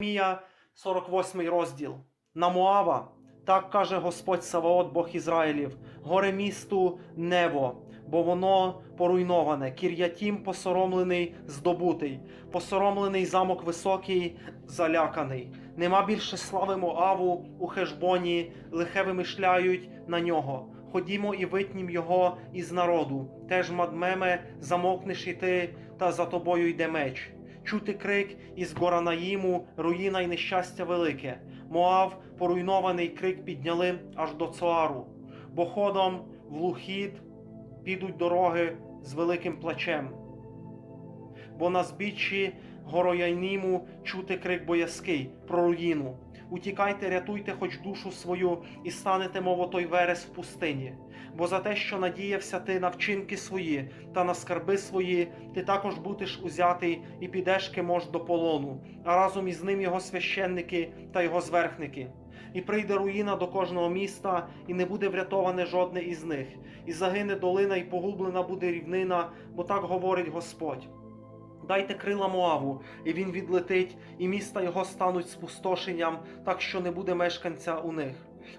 Мія, 48 розділ. На Моава, так каже Господь Саваот, Бог Ізраїлів, горе місту Нево, бо воно поруйноване, Кір'ятім посоромлений, здобутий, посоромлений замок високий, заляканий. Нема більше слави Моаву у Хешбоні, лихе вимишляють на нього. Ходімо і витнім його із народу. Теж мадмеме, замовкнеш і ти, та за тобою йде меч. Чути крик із Горанаїму, руїна й нещастя велике. Моав, поруйнований крик підняли аж до Цоару, бо ходом в лухід підуть дороги з великим плачем. Бо на збіччі Горояніму чути крик боязкий про руїну. Утікайте, рятуйте хоч душу свою, і станете, мов той верес в пустині. Бо за те, що надіявся ти на вчинки свої та на скарби свої, ти також будеш узятий і підеш кимож до полону, а разом із ним його священники та його зверхники. І прийде руїна до кожного міста, і не буде врятоване жодне із них, і загине долина, і погублена буде рівнина, бо так говорить Господь. Дайте крила Моаву, і він відлетить, і міста його стануть спустошенням, так що не буде мешканця у них.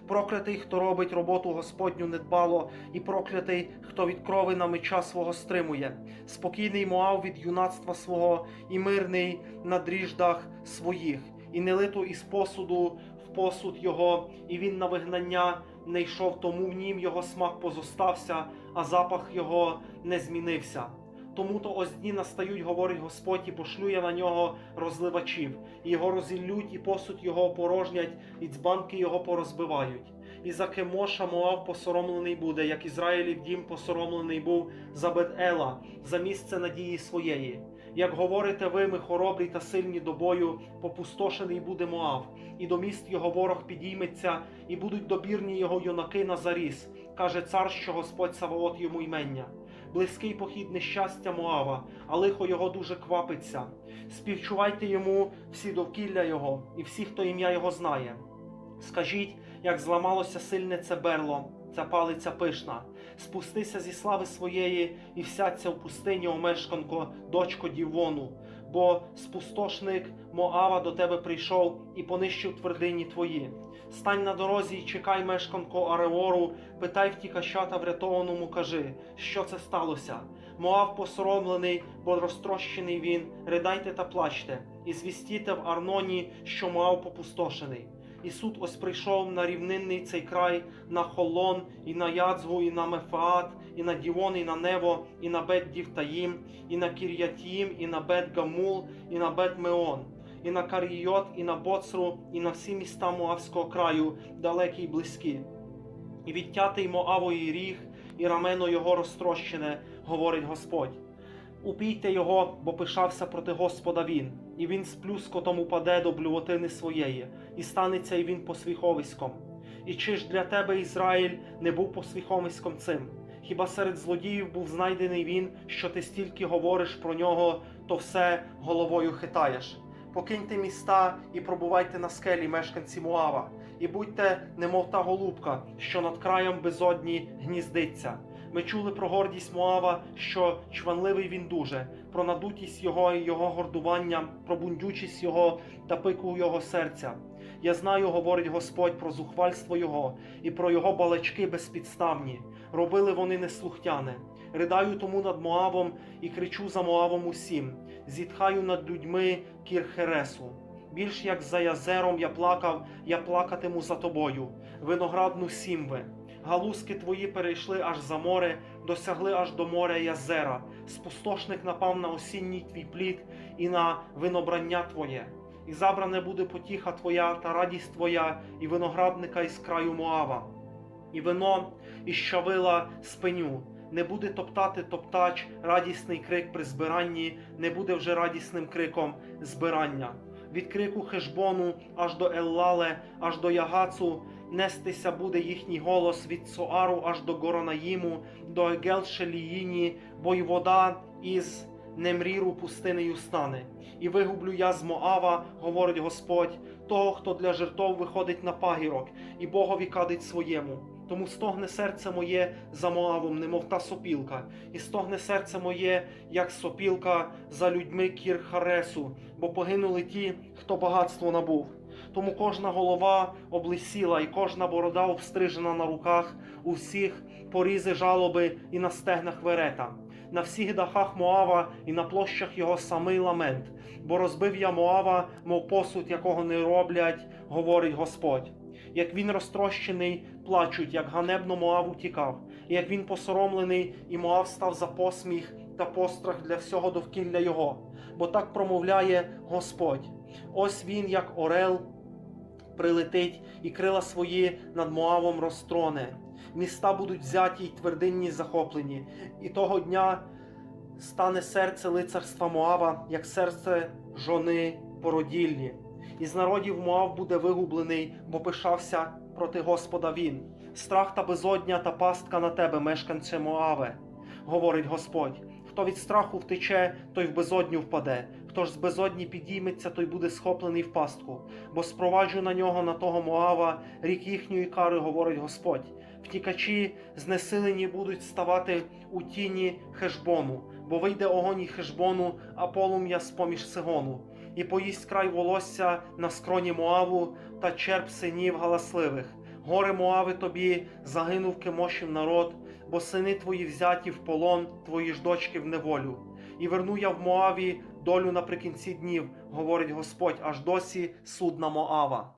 Проклятий, хто робить роботу Господню недбало, і проклятий, хто від крови на меча свого стримує. Спокійний Моав від юнацтва свого, і мирний на дріждах своїх, і не лито із посуду в посуд його, і він на вигнання не йшов, тому в нім його смак позостався, а запах його не змінився. Тому то ось дні настають, говорить Господь, і пошлю я на нього розливачів, і його розіллють, і посуд його опорожнять, і дзбанки його порозбивають. І за Кемоша Моав посоромлений буде, як Ізраїлів дім посоромлений був за Бет-Ела, за місце надії своєї. Як говорите ви, ми хоробрі та сильні до бою, попустошений буде Моав, і до міст його ворог підійметься, і будуть добірні його юнаки на заріс, каже цар, що Господь Саваот йому ймення. Близький похід нещастя Моава, а лихо його дуже квапиться. Співчувайте йому всі довкілля його, і всі, хто ім'я його знає. Скажіть, як зламалося сильне це берло, ця палиця пишна. Спустися зі слави своєї і всяться в пустині, о мешканко, дочко Дівону, бо спустошник Моава до тебе прийшов і понищив твердині твої. Стань на дорозі і чекай, мешканко Ареору, питай втікача та врятованому кажи, що це сталося. Моав посоромлений, бо розтрощений він, ридайте та плачте, і звістіте в Арноні, що Моав попустошений. І суд ось прийшов на рівнинний цей край, на Холон, і на Яцгу, і на Мефаат, і на Дівон, і на Нево, і на Бет Дівтаїм, і на Кір'ятім, і на Бет Гамул, і на Бет Меон, і на Карійот, і на Боцру, і на всі міста Моавського краю, далекі й близькі. І відтятий Моавої ріг, і рамено його розтрощене, говорить Господь. Упійте його, бо пишався проти Господа він, і він з плюскотом упаде до блювотини своєї, і станеться й він посвіховиськом. І чи ж для тебе Ізраїль не був посвіховиськом цим? Хіба серед злодіїв був знайдений він, що ти стільки говориш про нього, то все головою хитаєш? Покиньте міста і пробувайте на скелі мешканці Муава, і будьте, немов та голубка, що над краєм безодні гніздиться. Ми чули про гордість Моава, що чванливий він дуже, про надутість його і його гордування, про бундючість його та пику його серця. Я знаю, говорить Господь, про зухвальство його і про його балачки безпідставні. Робили вони неслухтяне. Ридаю тому над Моавом і кричу за Моавом усім. Зітхаю над людьми Кірхересу. Більш як за язером я плакав, я плакатиму за тобою, виноградну сімви. Галузки твої перейшли аж за море, досягли аж до моря Язера. Спустошник напав на осінній твій плід і на винобрання твоє. І забране буде потіха твоя та радість твоя, і виноградника із краю Моава. І вино, і щавила спиню. Не буде топтати топтач, радісний крик при збиранні, не буде вже радісним криком збирання. Від крику Хешбону аж до Еллале, аж до Ягацу, нестися буде їхній голос від Соару аж до Горонаїму, до Егел-Шеліїні, бо й вода із Немріру пустинею стане. І вигублю я з Моава, говорить Господь, того, хто для жертов виходить на пагірок, і Богові кадить своєму. Тому стогне серце моє за Моавом, немов та сопілка, і стогне серце моє, як сопілка за людьми кір Харесу, бо погинули ті, хто багатство набув. Тому кожна голова облисіла, і кожна борода обстрижена на руках, у всіх порізи жалоби і на стегнах верета. На всіх дахах Моава і на площах його самий ламент, бо розбив я Моава, мов посуд, якого не роблять, говорить Господь. Як він розтрощений, плачуть, як ганебно Моав утікав, і як він посоромлений, і Моав став за посміх та пострах для всього довкілля його, бо так промовляє Господь. Ось він, як орел, прилетить і крила свої над Моавом розтроне. Міста будуть взяті й твердинні захоплені, і того дня стане серце лицарства Моава, як серце жони породільні. Із народів Моав буде вигублений, бо пишався проти Господа він. Страх та безодня та пастка на тебе, мешканче Моаве, говорить Господь. Хто від страху втече, той в безодню впаде. Хто ж з безодні підійметься, той буде схоплений в пастку. Бо спроваджу на нього, на того Моава, рік їхньої кари, говорить Господь. Втікачі знесилені будуть ставати у тіні Хешбону, бо вийде огонь і Хешбону, а полум'я з поміж Сигону. І поїсть край волосся на скроні Моаву та черп синів галасливих. Горе Моави тобі, загинув Кемошів народ, бо сини твої взяті в полон, твої ж дочки в неволю. І верну я в Моаві долю наприкінці днів, говорить Господь, аж досі судна Моава.